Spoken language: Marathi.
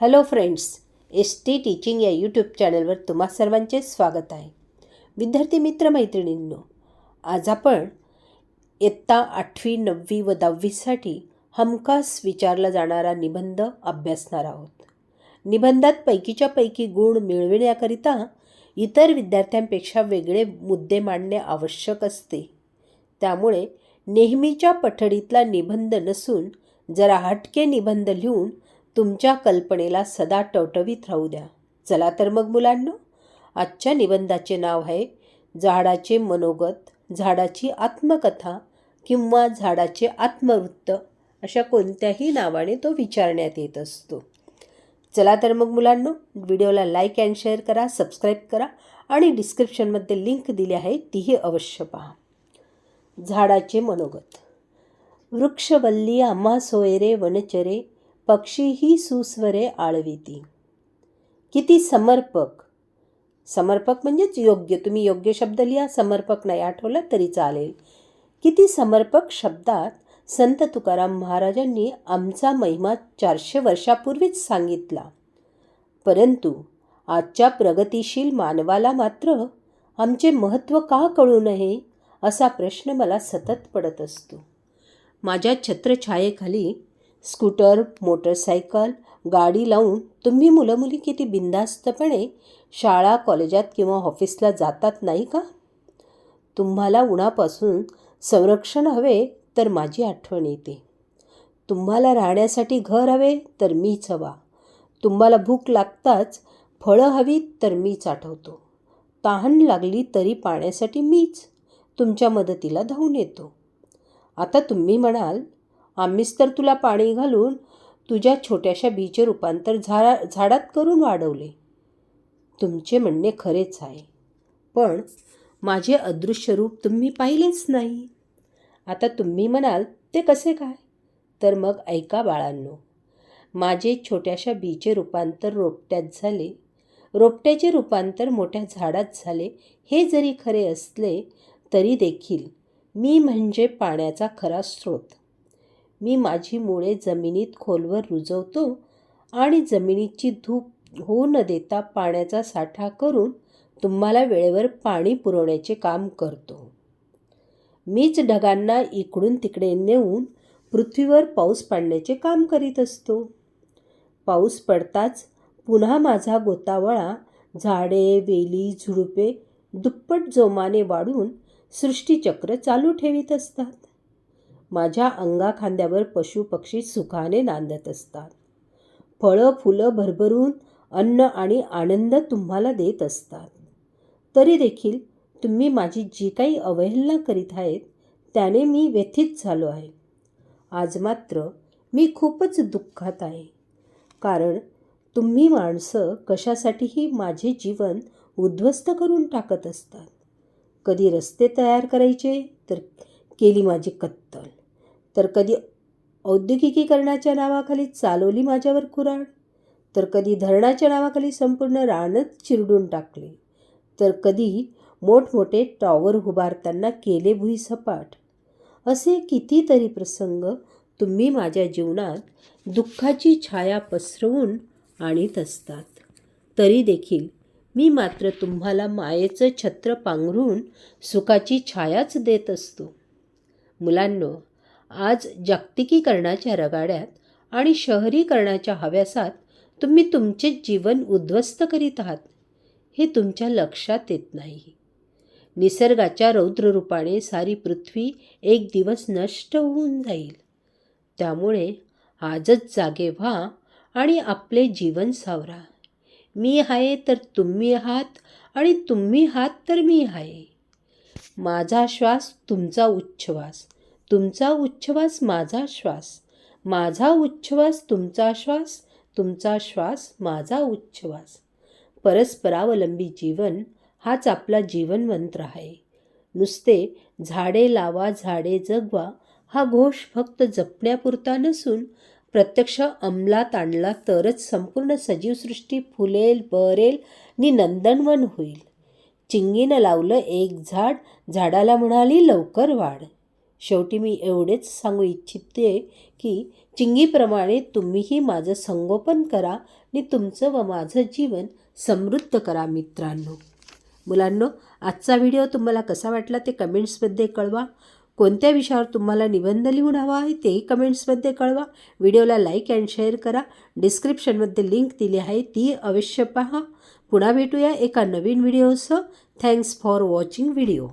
Hello friends S T teaching या यूट्यूब चॅनलवर तुम्हा सर्वांचे स्वागत आहे. विद्यार्थी मित्र मैत्रिणींनो आज आपण इयत्ता आठवी नववी व दहावीसाठी हमखास विचारला जाणारा निबंध अभ्यासणार आहोत. निबंधात पैकीच्या पैकी गुण मिळविण्याकरिता इतर विद्यार्थ्यांपेक्षा वेगळे मुद्दे मांडणे आवश्यक असते. त्यामुळे नेहमीच्या पठडीतला निबंध नसून जरा हटके निबंध लिहून तुमच्या कल्पनेला सदा टवटवीत राहू द्या. चला तर मग मुलांनो आजच्या निबंधाचे नाव आहे झाडाचे मनोगत झाडाची आत्मकथा किंवा झाडाचे आत्मवृत्त अशा कोणत्याही नावाने तो विचारण्यात येत असतो. चला तर मग मुलांनो व्हिडिओला लाईक अँड शेअर करा सबस्क्राईब करा आणि डिस्क्रिप्शनमध्ये लिंक दिली आहे तीही अवश्य पहा. झाडाचे मनोगत. वृक्षवल्ली आम्हा सोयरे वनचरे पक्षीही सुस्वरे आळविती. किती समर्पक. समर्पक म्हणजेच योग्य. तुम्ही योग्य शब्द लिहा समर्पक नाही आठवलं तरी चालेल. किती समर्पक शब्दात संत तुकाराम महाराजांनी आमचा महिमा चारशे वर्षापूर्वीच सांगितला. परंतु आजच्या प्रगतिशील मानवाला मात्र आमचे महत्त्व का कळू नये असा प्रश्न मला सतत पडत असतो. माझ्या छत्रछायेखाली स्कूटर मोटरसायकल गाडी लावून तुम्ही मुलं मुली किती बिंदास्तपणे शाळा कॉलेजात किंवा ऑफिसला जातात नाही का? तुम्हाला उन्हापासून संरक्षण हवे तर माझी आठवण येते. तुम्हाला राहण्यासाठी घर हवे तर मीच हवा. तुम्हाला भूक लागताच फळं हवी तर मीच आठवतो. तहान लागली तरी पाण्यासाठी मीच तुमच्या मदतीला धावून येतो. आता तुम्ही म्हणाल आम्हीच तर तुला पाणी घालून तुझ्या छोट्याशा बीचे रूपांतर झाडा झाडात करून वाढवले. तुमचे म्हणणे खरेच आहे. पण माझे अदृश्य रूप तुम्ही पाहिलेच नाही. आता तुम्ही म्हणाल ते कसे काय? तर मग ऐका बाळांनो. माझे छोट्याशा बीचे रूपांतर रोपट्यात झाले. रोपट्याचे रूपांतर मोठ्या झाडात झाले. हे जरी खरे असले तरी देखील मी म्हणजे पाण्याचा खरा स्रोत. मी माझी मुळे जमिनीत खोलवर रुजवतो आणि जमिनीची धूप होऊ न देता पाण्याचा साठा करून तुम्हाला वेळेवर पाणी पुरवण्याचे काम करतो. मीच ढगांना इकडून तिकडे नेऊन पृथ्वीवर पाऊस पाडण्याचे काम करीत असतो. पाऊस पडताच पुन्हा माझा गोतावळा झाडे वेली झुडुपे दुप्पट जोमाने वाढून सृष्टीचक्र चालू ठेवीत असतात. माझ्या अंगाखांद्यावर पशुपक्षी सुखाने नांदत असतात. फळं फुलं भरभरून अन्न आणि आनंद तुम्हाला देत असतात. तरी देखील तुम्ही माझी जी काही अवहेलना करीत आहेत त्याने मी व्यथित झालो आहे. आज मात्र मी खूपच दुःखात आहे. कारण तुम्ही माणसं कशासाठीही माझे जीवन उद्ध्वस्त करून टाकत असतात. कधी रस्ते तयार करायचे तर केली माझी कत्तल. तर कधी औद्योगिकीकरणाच्या नावाखाली चालवली माझ्यावर कुराड तर कधी धरणाच्या नावाखाली संपूर्ण रानच चिरडून टाकले तर कधी मोठमोठे टॉवर उभारताना केले भुईसपाट असे कितीतरी प्रसंग तुम्ही माझ्या जीवनात दुःखाची छाया पसरवून आणीत असतात. तरी देखील मी मात्र तुम्हाला मायेचं छत्र पांघरून सुखाची छायाच देत असतो. मुलांनो आज जागतिकीकरणाच्या रगाड्यात आणि शहरीकरणाच्या हव्यासात तुम्ही तुमचे जीवन उद्ध्वस्त करीत आहात हे तुमच्या लक्षात येत नाही. निसर्गाच्या रौद्ररूपाने सारी पृथ्वी एक दिवस नष्ट होऊन जाईल. त्यामुळे आजच जागे व्हा आणि आपले जीवन सावरा. मी आहे तर तुम्ही आहात आणि तुम्ही आहात तर मी आहे. माझा श्वास तुमचा उच्छ्वास. तुमचा उच्छ्वास माझा श्वास. माझा उच्छ्वास तुमचा श्वास. तुमचा श्वास माझा उच्छ्वास. परस्परावलंबी जीवन हाच आपला जीवनमंत्र आहे. नुसते झाडे लावा झाडे जगवा हा घोष फक्त जपण्यापुरता नसून प्रत्यक्ष अंमलात आणला तरच संपूर्ण सजीवसृष्टी फुलेल बरेल नि नंदनवन होईल. चिंगीनं लावलं एक झाड झाडाला म्हणाली लवकर वाढ. शेवटी मी एवढेच सांगू इच्छिते की चिंगीप्रमाणे तुम्हीही माझं संगोपन करा आणि तुमचं व माझं जीवन समृद्ध करा मित्रांनो. मुलांनो आजचा व्हिडिओ तुम्हाला कसा वाटला ते कमेंट्समध्ये कळवा. कोणत्या विषयावर तुम्हाला निबंध लिहून हवा आहे तेही कमेंट्समध्ये कळवा. व्हिडिओला लाईक अँड शेअर करा. डिस्क्रिप्शनमध्ये लिंक दिली आहे ती अवश्य पहा. पुन्हा भेटूया एका नवीन व्हिडिओसह. Thanks for watching video.